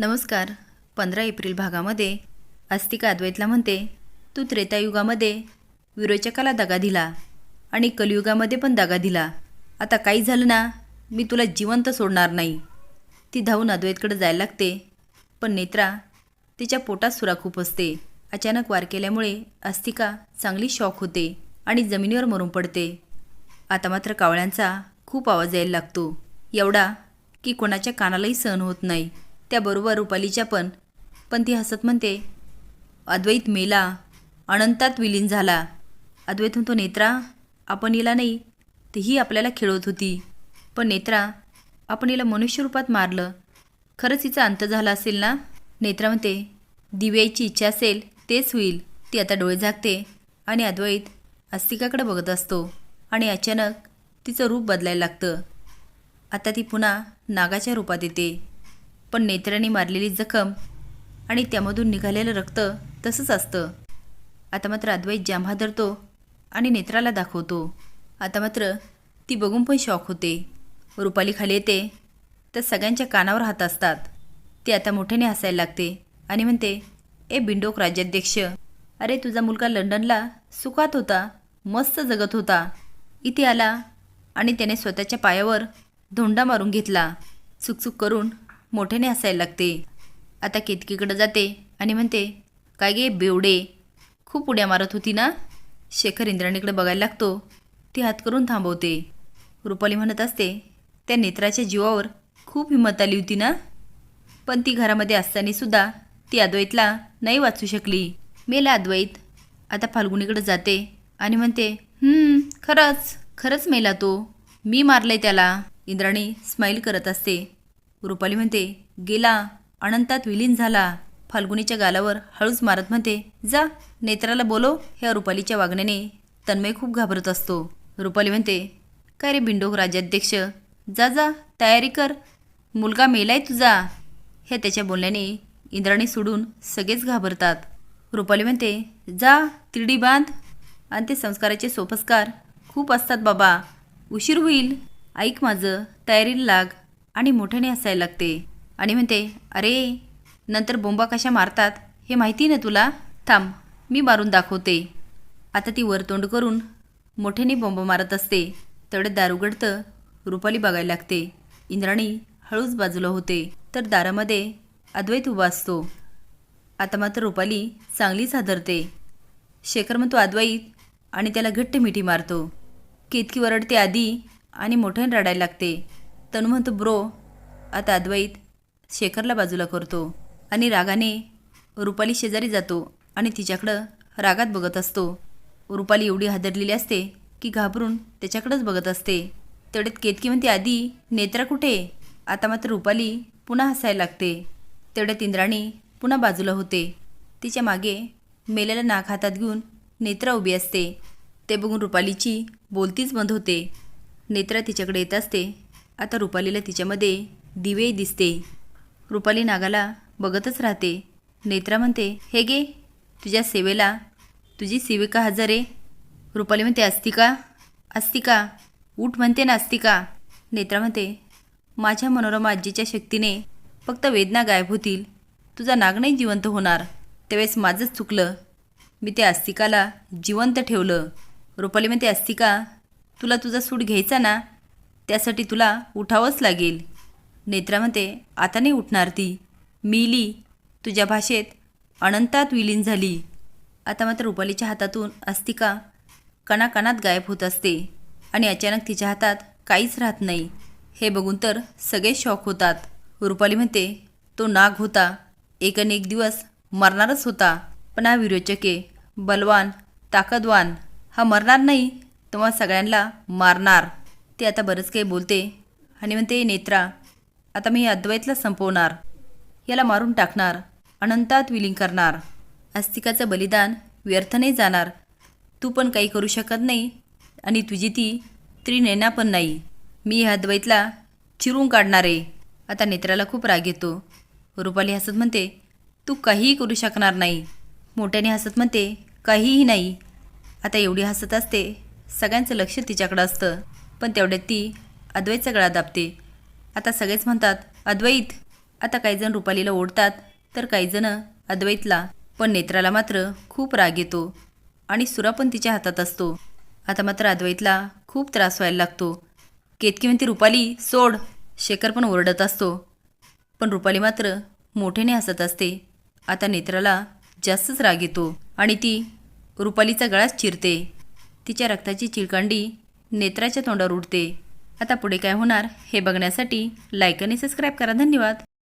नमस्कार. पंधरा एप्रिल भागामध्ये अस्तिका अद्वैतला म्हणते तू त्रेतायुगामध्ये विरोचकाला दगा दिला आणि कलियुगामध्ये पण दगा दिला. आता काही झालं ना मी तुला जिवंत सोडणार नाही. ती धावून अद्वैतकडे जायला लागते. पण नेत्रा तिच्या पोटात सुरा खूप असते. अचानक वार केल्यामुळे अस्तिका चांगली शॉक होते आणि जमिनीवर मरून पडते. आता मात्र कावळ्यांचा खूप आवाज यायला लागतो. एवढा की कोणाच्या कानालाही सहन होत नाही. त्याबरोबर रुपालीच्या पण. पण ती हसत म्हणते अद्वैत मेला अनंतात विलीन झाला. अद्वैत म्हणतो नेत्रा आपण हिला नाही तर ही आपल्याला खेळवत होती. पण नेत्रा आपण हिला मनुष्यरूपात मारलं. खरंच हिचा अंत झाला असेल ना? नेत्रा म्हणते दिव्याची इच्छा असेल तेच होईल. ती आता डोळे झाकते आणि अद्वैत अस्तिकाकडे बघत असतो आणि अचानक तिचं रूप बदलायला लागतं. आता ती पुन्हा नागाच्या रूपात येते. पण नेत्राने मारलेली जखम आणि त्यामधून निघालेलं रक्त तसंच असतं. आता मात्र अद्वैत जाम हादरतो आणि नेत्राला दाखवतो. आता मात्र ती बघून पण शॉक होते. रुपाली खाली येते तर सगळ्यांच्या कानावर हात असतात. ती आता मोठ्याने हसायला लागते आणि म्हणते ए बिंडोक राज्याध्यक्ष अरे तुझा मुलगा लंडनला सुखात होता मस्त जगत होता. इथे आला आणि त्याने स्वतःच्या पायावर धोंडा मारून घेतला. चुकचुक करून मोठ्याने हसायला लागते. आता केतकीकडं जाते आणि म्हणते काय गे बेवडे? खूप उड्या मारत होती ना? शेखर इंद्राणीकडे बघायला लागतो. ती हात करून थांबवते. रुपाली म्हणत असते त्या नेत्राच्या जीवावर खूप हिंमत आली होती ना? पण ती घरामध्ये असताना सुद्धा ती अद्वैतला नाही वाचू शकली. मेला अद्वैत. आता फाल्गुनीकडे जाते आणि म्हणते खरंच खरंच मेला तो. मी मारलंय त्याला. इंद्राणी स्माईल करत असते. रुपाली म्हणते गेला. अनंतात विलीन झाला. फाल्गुनीच्या गालावर हळूच मारत म्हणते जा नेत्राला बोलो ह्या रुपालीच्या वागण्याने तन्मय खूप घाबरत असतो. रुपाली म्हणते काय रे बिंडोक राज्याध्यक्ष? जा जा तयारी कर. मुलगा मेलाय तुझा. हे त्याच्या बोलण्याने इंद्राणी सोडून सगळेच घाबरतात. रुपाली म्हणते जा तिरडी बांध. आणि ते संस्काराचे सोपस्कार खूप असतात बाबा. उशीर होईल. ऐक माझं तयारीला लाग. आणि मोठ्याने हसायला लागते. आणि म्हणते अरे नंतर बोंबा कशा मारतात? हे माहिती ना तुला? थांब मी मारून दाखवते. आता ती वरतोंड करून मोठ्याने बोंबा मारत असते. तडत दार उघडतं रुपाली बघायला लागते. इंद्राणी हळूच बाजूला होते. तर दारामध्ये अद्वैत उभा असतो. आता मात्र रुपाली चांगलीच हादरते. शेखर म्हणतो अद्वैत आणि त्याला घट्ट मिठी मारतो. केतकी वरडते आधी आणि मोठ्याने रडायला लागते. तनु म्हणतो ब्रो आता अद्वैत शेखरला बाजूला करतो आणि रागाने रुपाली शेजारी जातो आणि तिच्याकडं रागात बघत असतो. रुपाली एवढी हादरलेली असते की घाबरून त्याच्याकडंच बघत असते. तेवढ्यात केतकी म्हणते आधी नेत्रा कुठे? आता मात्र रुपाली पुन्हा हसायला लागते. तेवढ्यात इंद्राणी पुन्हा बाजूला होते. तिच्यामागे मेलेला नाक हातात घेऊन नेत्रा उभी असते. ते बघून रुपालीची बोलतीच बंद होते. नेत्रा तिच्याकडे येत असते. आता रुपालीला तिच्यामध्ये दिवे दिसते. रुपाली नागाला बघतच राहते. नेत्रा म्हणते हे गे तुझ्या सेवेला. तुझी सेविका हजर आहे. रुपाली म्हणते अस्तिका? अस्तिका? उठ म्हणते ना अस्तिका. नेत्रा म्हणते माझ्या मनोरमा आजीच्या शक्तीने फक्त वेदना गायब होतील. तुझा नाग नाही जिवंत होणार. त्यावेळेस माझंच चुकलं. मी त्या अस्तिकाला जिवंत ठेवलं. रुपाली म्हणते अस्तिका तुला तुझा सूट घ्यायचा ना? त्यासाठी तुला उठावंच लागेल. नेत्रा म्हणते आता नाही उठणार ती. मिली तुझ्या भाषेत अनंतात विलीन झाली. आता मात्र रुपालीच्या हातातून अस्तिका कणाकणात गायब होत असते आणि अचानक तिच्या हातात काहीच राहत नाही. हे बघून तर सगळे शॉक होतात. रुपाली म्हणते तो नाग होता. एक अन एक दिवस मरणारच होता. पण हा विरोचके बलवान ताकदवान हा मरणार नाही तेव्हा सगळ्यांना मारणार. ते आता बरंच काही बोलते. आणि म्हणते नेत्रा आता मी अद्वैतला संपवणार. याला मारून टाकणार. अनंतात विलीन करणार. आस्तिकाचं बलिदान व्यर्थ नाही जाणार. तू पण काही करू शकत नाही. आणि तुझी ती त्रिनैना पण नाही. मी ह्या अद्वैतला चिरून काढणार. आहे आता नेत्राला खूप राग येतो. रुपाली हसत म्हणते तू काहीही करू शकणार नाही. मोठ्याने हसत म्हणते काहीही नाही. आता एवढी हसत असते सगळ्यांचं लक्ष तिच्याकडं असतं. पण तेवढ्यात ती अद्वैतचा गळा दाबते. आता सगळेच म्हणतात अद्वैत. आता काही जण रुपालीला ओढतात तर काही जण अद्वैतला पण नेत्राला मात्र खूप राग येतो आणि सुरा पण तिच्या हातात असतो. आता मात्र अद्वैतला खूप त्रास व्हायला लागतो. केतकी म्हणते रुपाली सोड. शेखर पण ओरडत असतो. पण रुपाली मात्र मोठेने हसत असते. आता नेत्राला जास्तच राग येतो आणि ती रुपालीचा गळाच चिरते. तिच्या रक्ताची चिळकांडी नेत्राच्या तोंडावर उडते. आता पुढे काय होणार हे बघण्यासाठी लाईक आणि सबस्क्राईब करा. धन्यवाद.